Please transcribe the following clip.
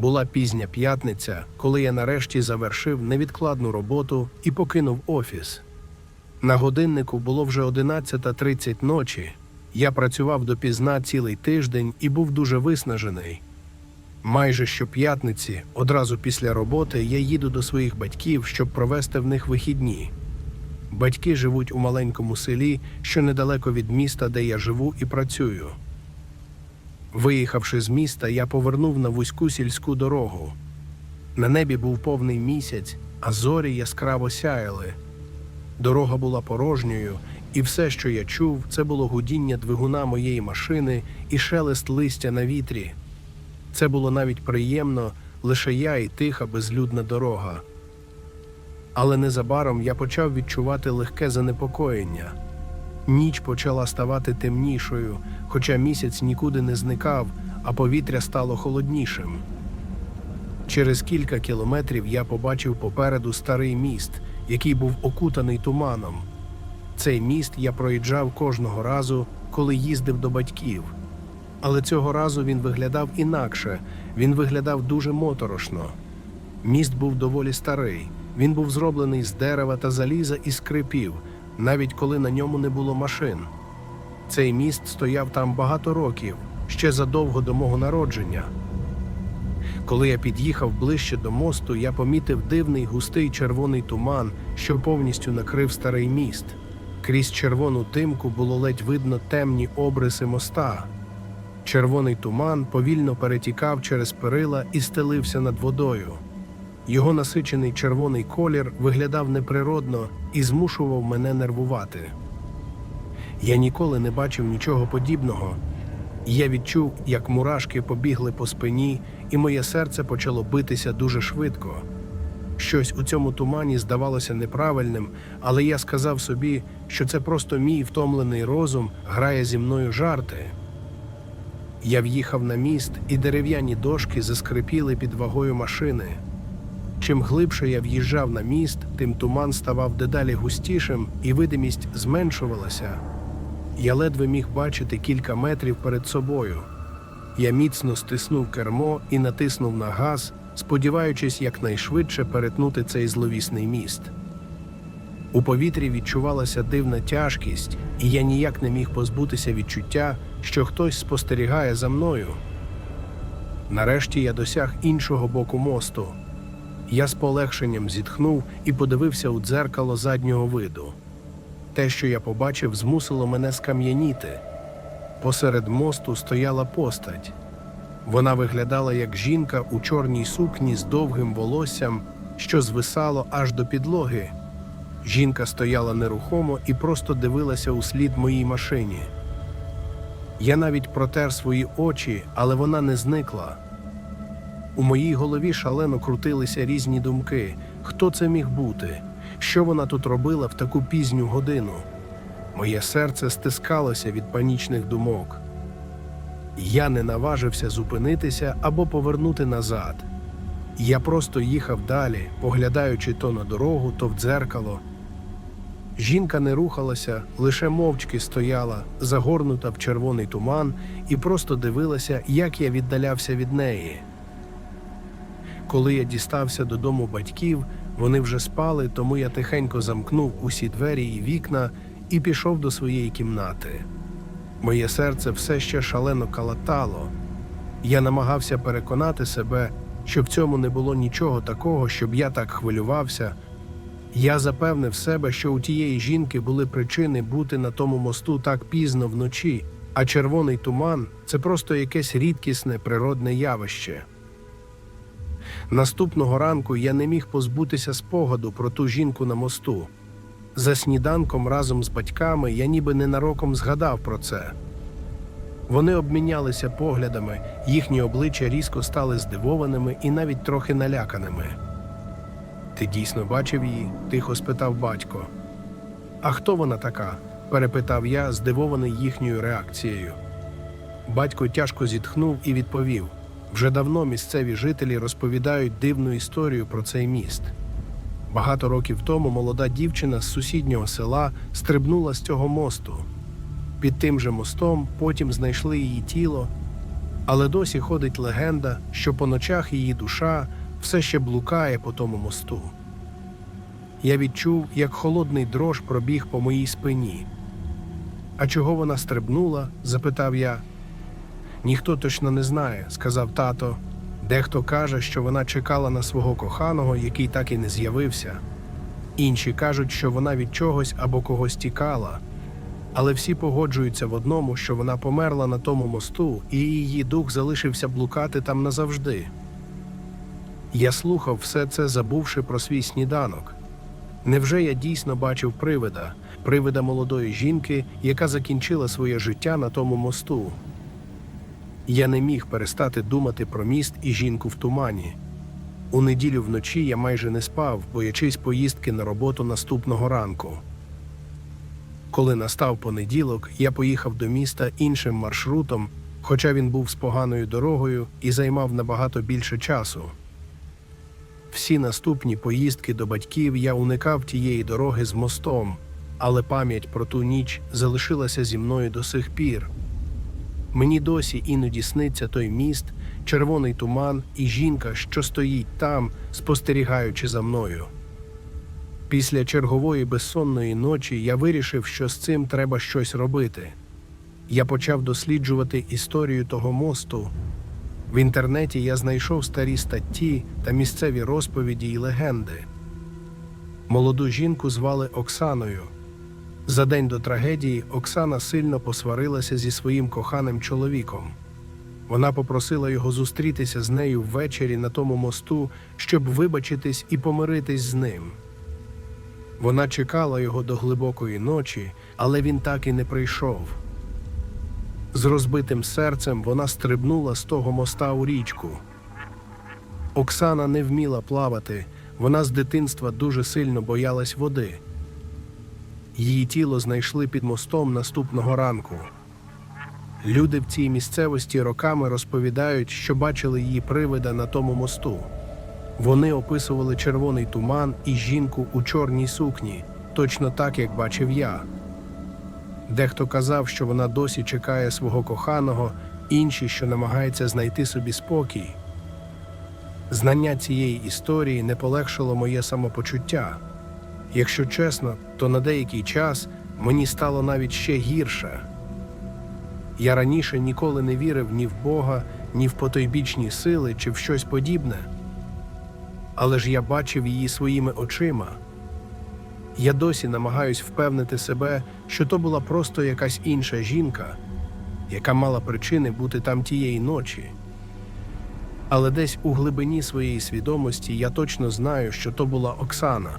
Була пізня п'ятниця, коли я нарешті завершив невідкладну роботу і покинув офіс. На годиннику було вже 11.30 ночі. Я працював допізна цілий тиждень і був дуже виснажений. Майже щоп'ятниці, одразу після роботи, я їду до своїх батьків, щоб провести в них вихідні. Батьки живуть у маленькому селі, що недалеко від міста, де я живу і працюю. Виїхавши з міста, я повернув на вузьку сільську дорогу. На небі був повний місяць, а зорі яскраво сяяли. Дорога була порожньою, і все, що я чув, це було гудіння двигуна моєї машини і шелест листя на вітрі. Це було навіть приємно, лише я і тиха безлюдна дорога. Але незабаром я почав відчувати легке занепокоєння. Ніч почала ставати темнішою, хоча місяць нікуди не зникав, а повітря стало холоднішим. Через кілька кілометрів я побачив попереду старий міст, який був окутаний туманом. Цей міст я проїжджав кожного разу, коли їздив до батьків. Але цього разу він виглядав інакше, він виглядав дуже моторошно. Міст був доволі старий. Він був зроблений з дерева та заліза і скрипів, навіть коли на ньому не було машин. Цей міст стояв там багато років, ще задовго до мого народження. Коли я під'їхав ближче до мосту, я помітив дивний густий червоний туман, що повністю накрив старий міст. Крізь червону тимку було ледь видно темні обриси моста. Червоний туман повільно перетікав через перила і стелився над водою. Його насичений червоний колір виглядав неприродно і змушував мене нервувати. Я ніколи не бачив нічого подібного. Я відчув, як мурашки побігли по спині, і моє серце почало битися дуже швидко. Щось у цьому тумані здавалося неправильним, але я сказав собі, що це просто мій втомлений розум грає зі мною жарти. Я в'їхав на міст, і дерев'яні дошки заскрипіли під вагою машини. Чим глибше я в'їжджав на міст, тим туман ставав дедалі густішим і видимість зменшувалася. Я ледве міг бачити кілька метрів перед собою. Я міцно стиснув кермо і натиснув на газ, сподіваючись якнайшвидше перетнути цей зловісний міст. У повітрі відчувалася дивна тяжкість, і я ніяк не міг позбутися відчуття, що хтось спостерігає за мною. Нарешті я досяг іншого боку мосту. Я з полегшенням зітхнув і подивився у дзеркало заднього виду. Те, що я побачив, змусило мене скам'яніти. Посеред мосту стояла постать. Вона виглядала як жінка у чорній сукні з довгим волоссям, що звисало аж до підлоги. Жінка стояла нерухомо і просто дивилася у слід моїй машині. Я навіть протер свої очі, але вона не зникла. У моїй голові шалено крутилися різні думки. Хто це міг бути? Що вона тут робила в таку пізню годину? Моє серце стискалося від панічних думок. Я не наважився зупинитися або повернути назад. Я просто їхав далі, поглядаючи то на дорогу, то в дзеркало. Жінка не рухалася, лише мовчки стояла, загорнута в червоний туман, і просто дивилася, як я віддалявся від неї. Коли я дістався додому батьків, вони вже спали, тому я тихенько замкнув усі двері і вікна і пішов до своєї кімнати. Моє серце все ще шалено калатало. Я намагався переконати себе, що в цьому не було нічого такого, щоб я так хвилювався. Я запевнив себе, що у тієї жінки були причини бути на тому мосту так пізно вночі, а червоний туман це просто якесь рідкісне природне явище. Наступного ранку я не міг позбутися спогаду про ту жінку на мосту. За сніданком разом з батьками я ніби ненароком згадав про це. Вони обмінялися поглядами, їхні обличчя різко стали здивованими і навіть трохи наляканими. Ти дійсно бачив її? тихо спитав батько. А хто вона така? перепитав я, здивований їхньою реакцією. Батько тяжко зітхнув і відповів: вже давно місцеві жителі розповідають дивну історію про цей міст. Багато років тому молода дівчина з сусіднього села стрибнула з цього мосту. Під тим же мостом потім знайшли її тіло, Але досі ходить легенда, що по ночах її душа все ще блукає по тому мосту. Я відчув, як холодний дрож пробіг по моїй спині. А чого вона стрибнула? запитав я. Ніхто точно не знає, сказав тато. Дехто каже, що вона чекала на свого коханого, який так і не з'явився. Інші кажуть, що вона від чогось або когось тікала. Але всі погоджуються в одному, що вона померла на тому мосту, і її дух залишився блукати там назавжди. Я слухав все це, забувши про свій сніданок. Невже я дійсно бачив привида, привида молодої жінки, яка закінчила своє життя на тому мосту? Я не міг перестати думати про міст і жінку в тумані. У неділю вночі я майже не спав, боячись поїздки на роботу наступного ранку. Коли настав понеділок, я поїхав до міста іншим маршрутом, хоча він був з поганою дорогою і займав набагато більше часу. Всі наступні поїздки до батьків я уникав тієї дороги з мостом, але пам'ять про ту ніч залишилася зі мною до сих пір. Мені досі іноді сниться той міст, червоний туман і жінка, що стоїть там, спостерігаючи за мною. Після чергової безсонної ночі я вирішив, що з цим треба щось робити. Я почав досліджувати історію того мосту. В інтернеті я знайшов старі статті та місцеві розповіді й легенди. Молоду жінку звали Оксаною. За день до трагедії Оксана сильно посварилася зі своїм коханим чоловіком. Вона попросила його зустрітися з нею ввечері на тому мосту, щоб вибачитись і помиритись з ним. Вона чекала його до глибокої ночі, але він так і не прийшов. З розбитим серцем вона стрибнула з того моста у річку. Оксана не вміла плавати, вона з дитинства дуже сильно боялась води. Її тіло знайшли під мостом наступного ранку. Люди в цій місцевості роками розповідають, що бачили її привида на тому мосту. Вони описували червоний туман і жінку у чорній сукні, точно так, як бачив я. Дехто казав, що вона досі чекає свого коханого, інші, що намагається знайти собі спокій. Знання цієї історії не полегшило моє самопочуття. Якщо чесно, то на деякий час мені стало навіть ще гірше. Я раніше ніколи не вірив ні в Бога, ні в потойбічні сили чи в щось подібне. Але ж я бачив її своїми очима. Я досі намагаюсь впевнити себе, що то була просто якась інша жінка, яка мала причини бути там тієї ночі. Але десь у глибині своєї свідомості я точно знаю, що то була Оксана.